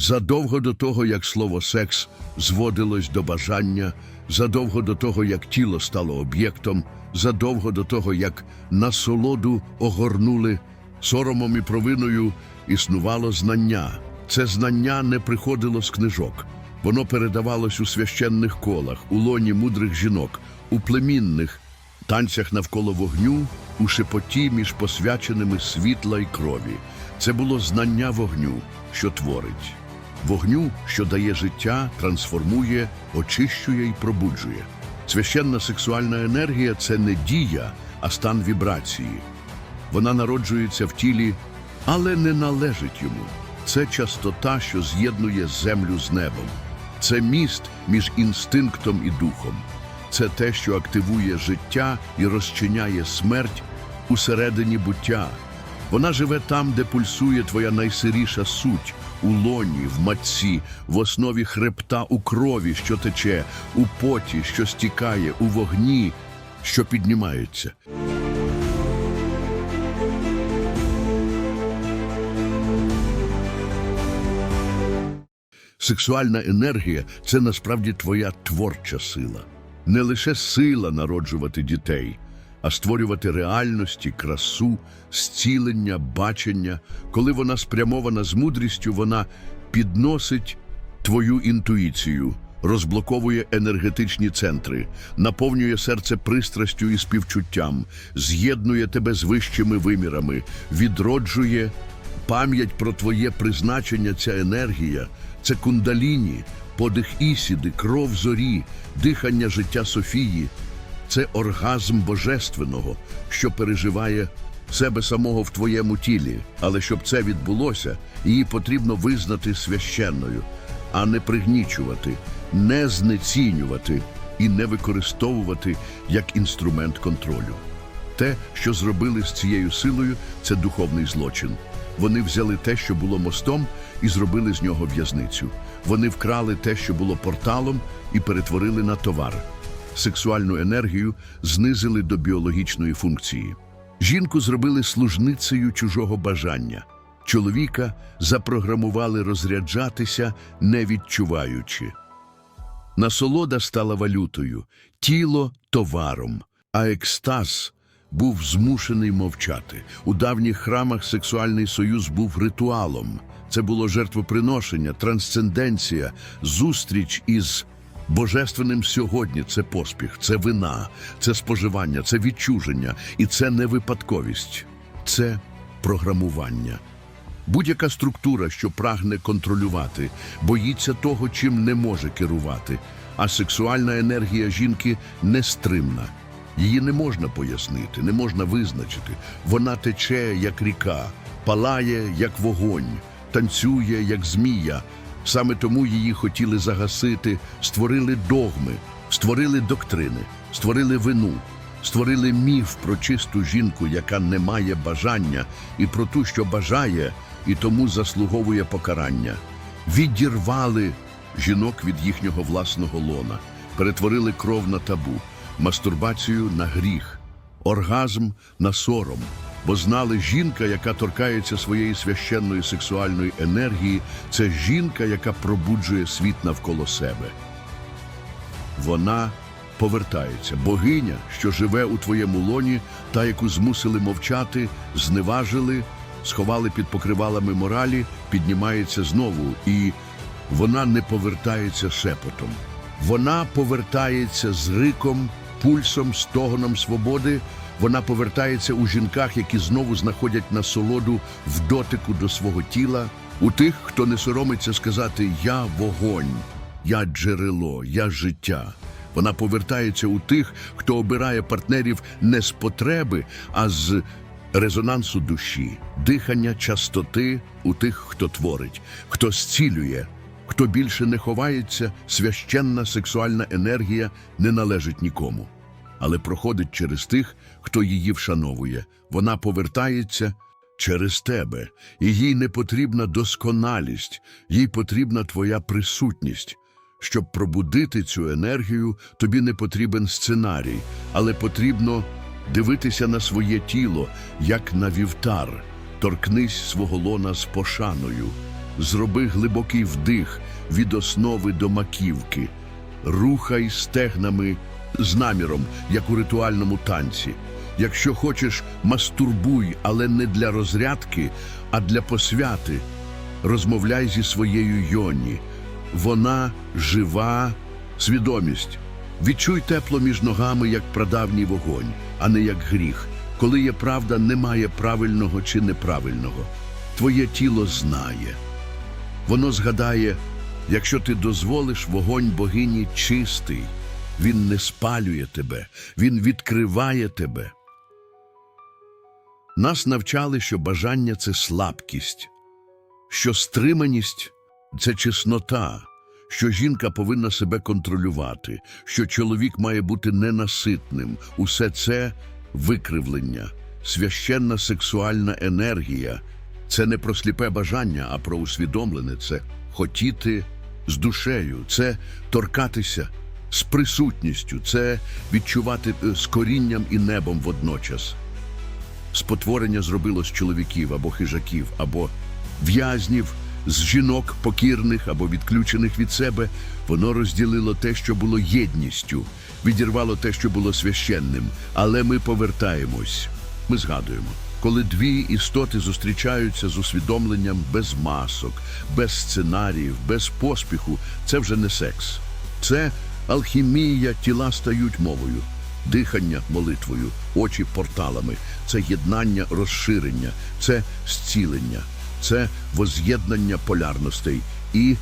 Задовго до того, як слово секс зводилось до бажання, задовго до того, як тіло стало об'єктом, задовго до того, як насолоду огорнули соромом і провиною, існувало знання. Це знання не приходило з книжок. Воно передавалось у священних колах, у лоні мудрих жінок, у племінних танцях навколо вогню, у шепоті між посвяченими світла й крові. Це було знання вогню, що творить. Вогню, що дає життя, трансформує, очищує і пробуджує. Священна сексуальна енергія це не дія, а стан вібрації. Вона народжується в тілі, але не належить йому. Це частота, що з'єднує землю з небом. Це міст між інстинктом і духом. Це те, що активує життя і розчиняє смерть усередині буття. Вона живе там, де пульсує твоя найсиріша суть, у лоні, в матці, в основі хребта у крові, що тече, у поті, що стікає, у вогні, що піднімається. Сексуальна енергія це насправді твоя творча сила. Не лише сила народжувати дітей, а створювати реальності, красу, зцілення, бачення. Коли вона спрямована з мудрістю, вона підносить твою інтуїцію, розблоковує енергетичні центри, наповнює серце пристрастю і співчуттям, з'єднує тебе з вищими вимірами, відроджує пам'ять про твоє призначення, ця енергія, це кундаліні, подих Ісіди, кров зорі, дихання життя Софії, це оргазм божественного, що переживає себе самого в твоєму тілі. Але щоб це відбулося, її потрібно визнати священною, а не пригнічувати, не знецінювати і не використовувати як інструмент контролю. Те, що зробили з цією силою, це духовний злочин. Вони взяли те, що було мостом, і зробили з нього в'язницю. Вони вкрали те, що було порталом, і перетворили на товар. Сексуальну енергію знизили до біологічної функції. Жінку зробили служницею чужого бажання. Чоловіка запрограмували розряджатися, не відчуваючи. Насолода стала валютою, тіло товаром, а екстаз був змушений мовчати. У давніх храмах сексуальний союз був ритуалом. Це було жертвоприношення, трансценденція, зустріч із божественним сьогодні. Це поспіх, це вина, це споживання, це відчуження, і це не випадковість, це програмування. Будь-яка структура, що прагне контролювати, боїться того, чим не може керувати. А сексуальна енергія жінки нестримна. Її не можна пояснити, не можна визначити. Вона тече, як ріка, палає, як вогонь, танцює, як змія. Саме тому її хотіли загасити, створили догми, створили доктрини, створили вину, створили міф про чисту жінку, яка не має бажання, і про ту, що бажає, і тому заслуговує покарання. Відірвали жінок від їхнього власного лона, перетворили кров на табу, мастурбацію на гріх, оргазм на сором, бо знали, жінка, яка торкається своєї священної сексуальної енергії, це жінка, яка пробуджує світ навколо себе. Вона повертається, богиня, що живе у твоєму лоні, та яку змусили мовчати, зневажили, сховали під покривалами моралі, піднімається знову, і вона не повертається шепотом. Вона повертається з риком, пульсом, стогоном свободи. Вона повертається у жінках, які знову знаходять насолоду в дотику до свого тіла, у тих, хто не соромиться сказати Я вогонь, я джерело, я життя. Вона повертається у тих, хто обирає партнерів не з потреби, а з резонансу душі, дихання частоти у тих, хто творить, хто зцілює, хто більше не ховається, священна сексуальна енергія не належить нікому, але проходить через тих, хто її вшановує. Вона повертається через тебе, і їй не потрібна досконалість, їй потрібна твоя присутність. Щоб пробудити цю енергію, тобі не потрібен сценарій, але потрібно дивитися на своє тіло, як на вівтар. Торкнись свого лона з пошаною. Зроби глибокий вдих від основи до маківки. Рухай стегнами з наміром, як у ритуальному танці. Якщо хочеш, мастурбуй, але не для розрядки, а для посвяти. Розмовляй зі своєю йоні. Вона жива свідомість. Відчуй тепло між ногами, як прадавній вогонь, а не як гріх. Коли є правда, немає правильного чи неправильного. Твоє тіло знає. Воно згадає, якщо ти дозволиш, вогонь богині чистий, він не спалює тебе, він відкриває тебе. Нас навчали, що бажання це слабкість, що стриманість це чеснота, що жінка повинна себе контролювати, що чоловік має бути ненаситним. Усе це викривлення, священна сексуальна енергія. Це не про сліпе бажання, а про усвідомлене це хотіти з душею, це торкатися з присутністю, це відчувати е, з корінням і небом водночас. Спотворення зробило з чоловіків або хижаків, або в'язнів, з жінок покірних або відключених від себе. Воно розділило те, що було єдністю, відірвало те, що було священним. Але ми повертаємось. Ми згадуємо, коли дві істоти зустрічаються з усвідомленням без масок, без сценаріїв, без поспіху, це вже не секс. Це алхімія, тіла стають мовою дихання молитвою, очі порталами, це єднання розширення, це зцілення, це воз'єднання полярностей. І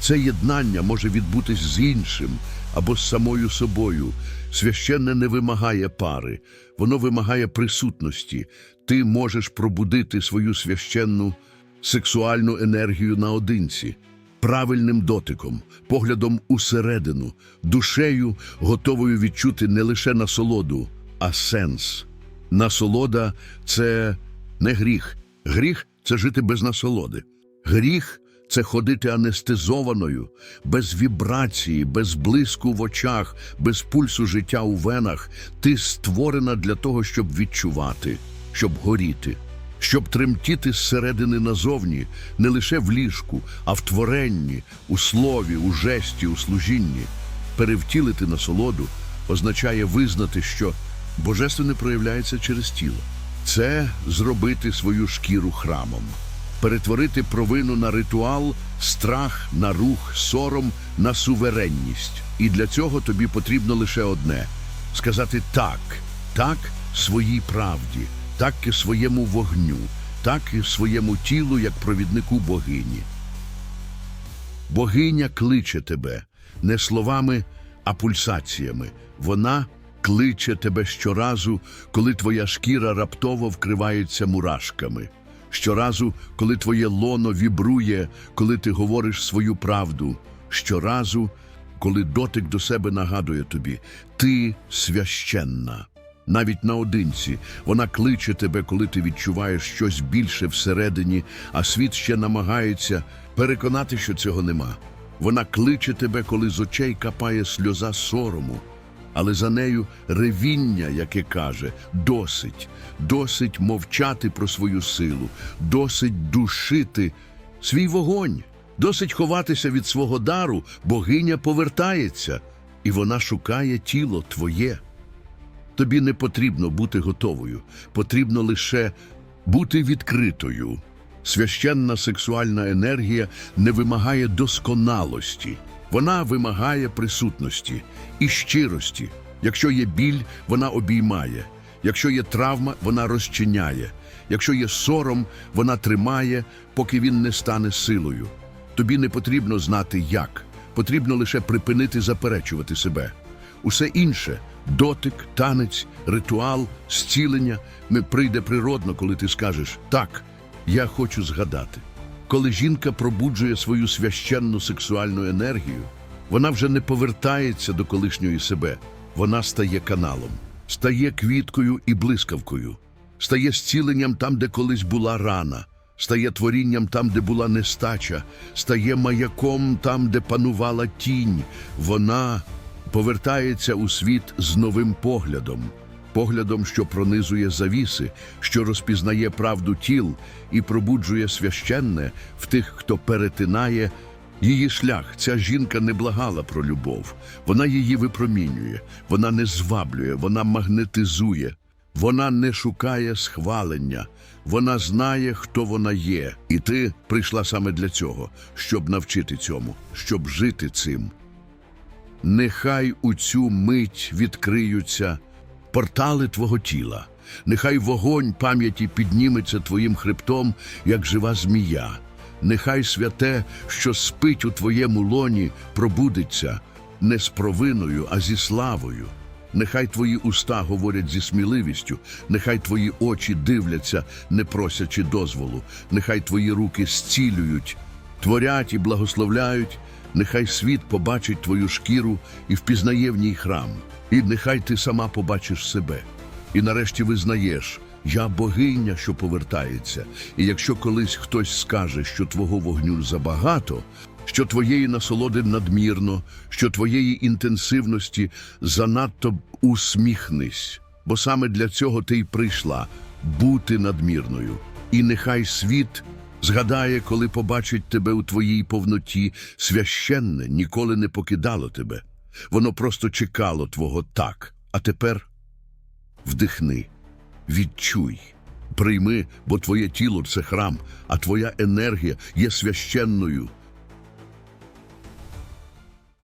це єднання може відбутись з іншим або з самою собою. Священне не вимагає пари, воно вимагає присутності. Ти можеш пробудити свою священну сексуальну енергію наодинці правильним дотиком, поглядом усередину, душею, готовою відчути не лише насолоду, а сенс. Насолода це не гріх. Гріх це жити без насолоди. Гріх це ходити анестезованою, без вібрації, без блиску в очах, без пульсу життя у венах. Ти створена для того, щоб відчувати, щоб горіти щоб тремтіти зсередини назовні, не лише в ліжку, а в творенні, у слові, у жесті, у служінні. Перевтілити насолоду означає визнати, що божественне проявляється через тіло. Це зробити свою шкіру храмом, перетворити провину на ритуал, страх на рух, сором на суверенність. І для цього тобі потрібно лише одне сказати так, так своїй правді так і своєму вогню, так і своєму тілу, як провіднику богині. Богиня кличе тебе не словами, а пульсаціями. Вона кличе тебе щоразу, коли твоя шкіра раптово вкривається мурашками. Щоразу, коли твоє лоно вібрує, коли ти говориш свою правду. Щоразу, коли дотик до себе нагадує тобі, ти священна. Навіть наодинці вона кличе тебе, коли ти відчуваєш щось більше всередині, а світ ще намагається переконати, що цього нема. Вона кличе тебе, коли з очей капає сльоза сорому, але за нею ревіння, яке каже, досить, досить мовчати про свою силу, досить душити свій вогонь, досить ховатися від свого дару, богиня повертається, і вона шукає тіло твоє. Тобі не потрібно бути готовою, потрібно лише бути відкритою. Священна сексуальна енергія не вимагає досконалості, вона вимагає присутності і щирості. Якщо є біль, вона обіймає. Якщо є травма, вона розчиняє. Якщо є сором, вона тримає, поки він не стане силою. Тобі не потрібно знати як, потрібно лише припинити заперечувати себе. Усе інше дотик, танець, ритуал, зцілення не прийде природно, коли ти скажеш так, я хочу згадати. Коли жінка пробуджує свою священну сексуальну енергію, вона вже не повертається до колишньої себе, вона стає каналом, стає квіткою і блискавкою, стає зціленням там, де колись була рана, стає творінням там, де була нестача, стає маяком там, де панувала тінь. Вона повертається у світ з новим поглядом. поглядом, що пронизує завіси, що розпізнає правду тіл і пробуджує священне в тих, хто перетинає її шлях. Ця жінка не благала про любов, вона її випромінює, вона не зваблює, вона магнетизує. Вона не шукає схвалення, вона знає, хто вона є, і ти прийшла саме для цього, щоб навчити цьому, щоб жити цим. Нехай у цю мить відкриються портали твого тіла, нехай вогонь пам'яті підніметься твоїм хребтом, як жива змія. Нехай святе, що спить у твоєму лоні, пробудеться не з провиною, а зі славою. Нехай твої уста говорять зі сміливістю, нехай твої очі дивляться, не просячи дозволу, нехай твої руки зцілюють, творять і благословляють, нехай світ побачить твою шкіру і впізнає в ній храм, і нехай ти сама побачиш себе. І нарешті визнаєш, я богиня, що повертається. І якщо колись хтось скаже, що твого вогню забагато, що твоєї насолоди надмірно, що твоєї інтенсивності занадто усміхнись, бо саме для цього ти й прийшла бути надмірною. І нехай світ згадає, коли побачить тебе у твоїй повноті, священне ніколи не покидало тебе. Воно просто чекало твого так. А тепер вдихни, відчуй, прийми, бо твоє тіло це храм, а твоя енергія є священною.